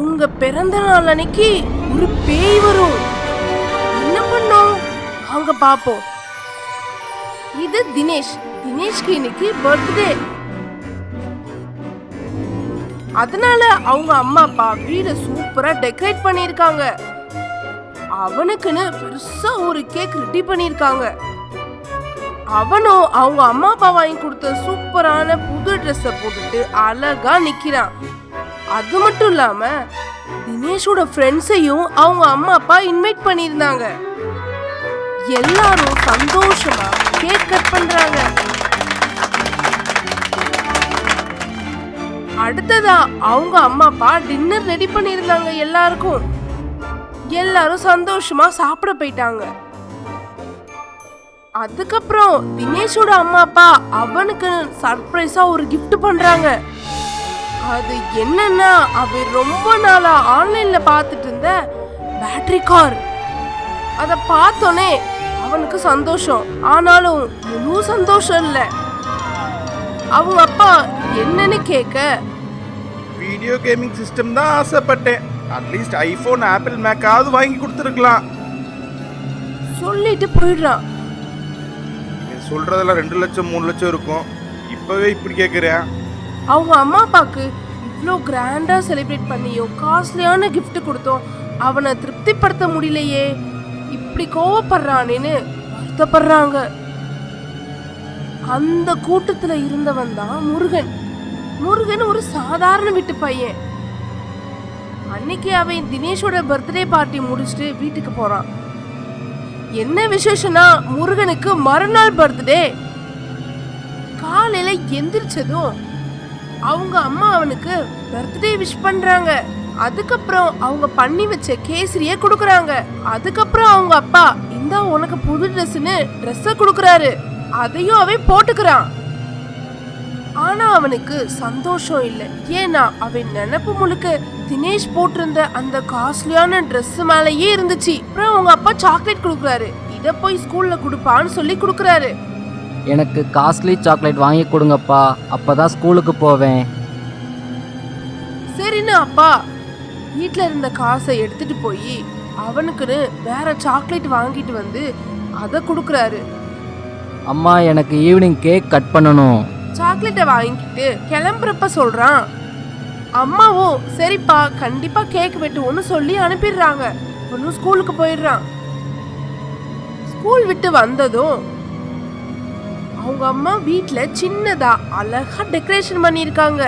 உங்க பிறந்த நாள் அன்னைக்கு ஒரு பேய் வரும். என்ன பண்ணோம்? வாங்க பாப்போம். இது தினேஷ். தினேஷ்க்கு இன்னைக்கு பர்த்டே அதனால அவங்க அம்மா அப்பா வீட சூப்பரா டெக்கரேட் பண்ணிருக்காங்க அவனுக்குன்னு பெருசா ஒரு கேக் ரெடி பண்ணிருக்காங்க அவனும் அவங்க அம்மா அப்பா வாங்கி கொடுத்த சூப்பரான புது ட்ரெஸ்ஸை போட்டுட்டு அழகா நிக்கிறான். அது மட்டும் இல்லாம தினேஷோட ஃப்ரெண்ட்ஸையும் அவங்க அம்மா அப்பா இன்வைட் பண்ணியிருந்தாங்க. எல்லாரும் சந்தோஷமா கேக் கட் பண்றாங்க. அடுத்ததா அவங்க அம்மா அப்பா டின்னர் ரெடி பண்ணியிருந்தாங்க எல்லாருக்கும். எல்லாரும் சந்தோஷமா சாப்பிட போயிட்டாங்க. அதுக்கப்புறம் தினேஷோட அம்மா அப்பா அவனுக்கு சர்ப்ரைஸா ஒரு கிஃப்ட் பண்றாங்க. அது என்னன்னா அவன் ரொம்ப நாளா ஆன்லைன்ல பார்த்துட்டு இருந்த பேட்டரி கார் அத பார்த்தோனே அவனுக்கு சந்தோஷம். ஆனாலும் முழு சந்தோஷம் இல்ல. அவங்க அப்பா என்னன்னு கேட்க வீடியோ கேமிங் சிஸ்டம் தான் ஆசைப்பட்டேன். அட்லீஸ்ட் ஐஃபோன் ஆப்பிள் மேக்காவது வாங்கி கொடுத்துருக்கலாம். சொல்லிட்டு போயிடுறான். சொல்றதெல்லாம் ரெண்டு லட்சம் மூணு லட்சம் இருக்கும். இப்பவே இப்படி கேட்குறேன் அவங்க அம்மா அப்பாவுக்கு இவ்வளோ கிராண்டாக செலிப்ரேட் பண்ணியோ காஸ்ட்லியான கிஃப்ட் கொடுத்தோம். அவனை திருப்திப்படுத்த முடியலையே. இப்படி கோவப்படுறானேன்னு வருத்தப்படுறாங்க. அந்த கூட்டத்தில் இருந்தவன் தான் முருகன். முருகன் ஒரு சாதாரண வீட்டு பையன். அன்னைக்கு அவன் தினேஷோட பர்த்டே பார்ட்டி முடிச்சுட்டு வீட்டுக்கு போறான். என்ன விசேஷம்னா முருகனுக்கு மறுநாள் பர்த்டே காலையில எந்திரிச்சதும் அவங்க அம்மா அவனுக்கு பர்த்டே விஷ் பண்றாங்க. அதுக்கப்புறம் அவங்க பண்ணி வச்ச கேசரிய கொடுக்கறாங்க. அதுக்கப்புறம் அவங்க அப்பா இந்தா உனக்கு புது ட்ரெஸ்ன்னு ட்ரெஸ்ஸ கொடுக்கறாரு. அதையும் அவன் போட்டுக்கிறான். ஆனா அவனுக்கு சந்தோஷம் இல்லை. ஏன்னா அவன் நினப்பு முழுக்க தினேஷ் போட்டிருந்த அந்த காஸ்ட்லியான ட்ரெஸ் மேலேயே இருந்துச்சு. அப்புறம் அவங்க அப்பா சாக்லேட் கொடுக்குறாரு. இதை போய் ஸ்கூல்ல கொடுப்பான்னு சொல்லி கொடுக்குறாரு. எனக்கு காஸ்ட்லி சாக்லேட் வாங்கி கொடுங்கப்பா. அப்போ தான் ஸ்கூலுக்கு போவேன் சரின்னு அப்பா. வீட்ல இருந்த காசை எடுத்துட்டு போய் அவனுக்குன்னு வேற சாக்லேட் வாங்கிட்டு வந்து அதை கொடுக்குறாரு. அம்மா எனக்கு ஈவினிங் கேக் கட் பண்ணணும். சாக்லேட்டை வாங்கிட்டு கிளம்புறப்ப சொல்றான். அம்மாவும் சரிப்பா கண்டிப்பா கேக் வெட்டுவோன்னு சொல்லி அனுப்பிடுறாங்க. ஒன்னும் ஸ்கூலுக்கு போயிடுறான். ஸ்கூல் விட்டு வந்ததும் அவங்க அம்மா வீட்டில் சின்னதாக அழகாக டெக்கரேஷன் பண்ணியிருக்காங்க.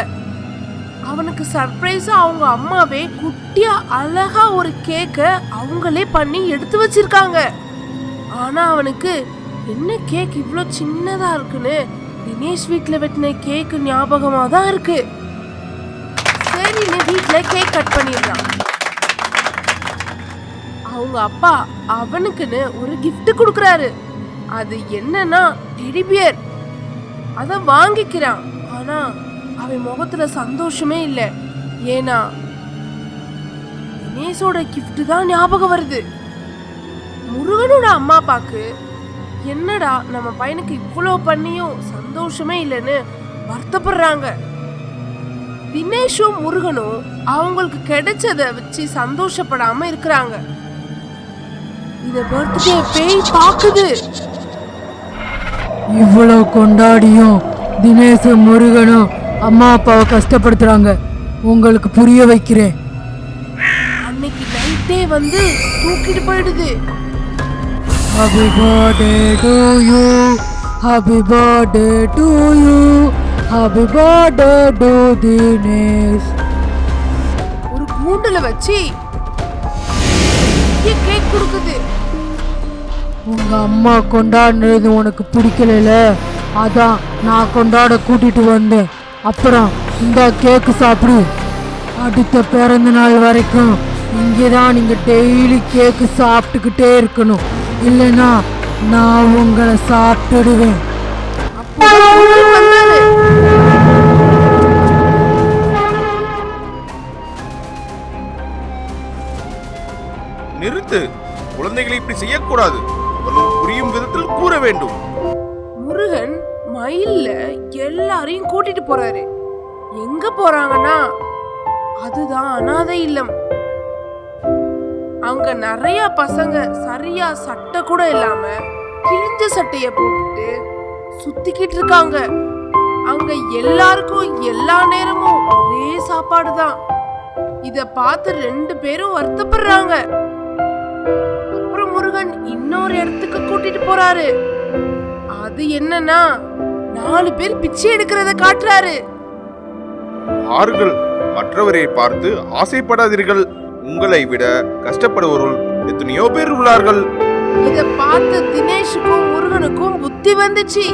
அவனுக்கு சர்ப்ரைஸாக அவங்க அம்மாவே குட்டியாக அழகா ஒரு கேக்கை அவங்களே பண்ணி எடுத்து வச்சிருக்காங்க. ஆனால் அவனுக்கு என்ன கேக் இவ்வளோ சின்னதாக இருக்குன்னு தினேஷ் வீட்டில் வெட்டின கேக்கு ஞாபகமாக தான் இருக்கு. சரின்னு வீட்டில் கேக் கட் பண்ணிடுறான். அவங்க அப்பா அவனுக்குன்னு ஒரு கிஃப்ட் கொடுக்குறாரு. அது என்னன்னா டெடிபியர் அதை வாங்கிக்கிறான். ஆனா அவன் முகத்துல சந்தோஷமே இல்லை. ஏன்னா தினேஷோட கிஃப்ட் தான் ஞாபகம் வருது. முருகனோட அம்மா அப்பாக்கு என்னடா நம்ம பையனுக்கு இவ்வளோ பண்ணியும் சந்தோஷமே இல்லைன்னு வருத்தப்படுறாங்க. தினேஷும் முருகனும் அவங்களுக்கு கிடைச்சதை வச்சு சந்தோஷப்படாம இருக்கிறாங்க. இத பர்த்டே பேய் பாக்குது இவ்வளவு கொண்டாடியும் தினேஷ் முருகனும் அம்மா அப்பாவை கஷ்டப்படுத்துறாங்க. உங்களுக்கு புரிய வைக்கிறேன். அன்னைக்கு நைட்டே வந்து தூக்கிட்டு போயிடுது. Happy birthday to you happy birthday to you happy birthday to Dinesh ஒரு கூண்டுல வச்சு கேக் கொடுக்குது. உங்க அம்மா கொண்டாடுனது உனக்கு பிடிக்கல அதான் நான் கொண்டாட கூட்டிட்டு வந்தேன். அப்புறம் இந்த கேக்கு சாப்பிடு. அடுத்த பிறந்த நாள் வரைக்கும் இங்கே தான் நீங்கள் டெய்லி கேக்கு சாப்பிட்டுக்கிட்டே இருக்கணும். இல்லைன்னா நான் உங்களை சாப்பிட்டுடுவேன். நிறுத்து. குழந்தைகளை இப்படி செய்யக்கூடாது. கூற வேண்டும். முருகன் மயில்ல எல்லாரையும் கூட்டிட்டு போறாரு. எங்க போறாங்கன்னா அதுதான் அனாதை இல்லம். அங்க நிறைய பசங்க சரியா சட்டை கூட இல்லாம கிழிஞ்ச சட்டைய போட்டுட்டு சுத்திக்கிட்டு இருக்காங்க. அங்க எல்லாருக்கும் எல்லா நேரமும் ஒரே சாப்பாடு தான். இத பார்த்து ரெண்டு பேரும் வருத்தப்படுறாங்க. அப்புறம் முருகன் இன்னொரு இடத்துக்கு கூட்டிட்டு போறாரு அது என்னன்னா நாலு பேர் பிச்சை எடுக்கிறத காட்டுறாரு. ஆறுகள் மற்றவரை பார்த்து ஆசைப்படாதீர்கள். உங்களை விட கஷ்டப்படுவோர்கள் எத்தனையோ பேர் உள்ளார்கள். இத பார்த்து தினேஷுக்கும் முருகனுக்கும் புத்தி வந்துச்சு.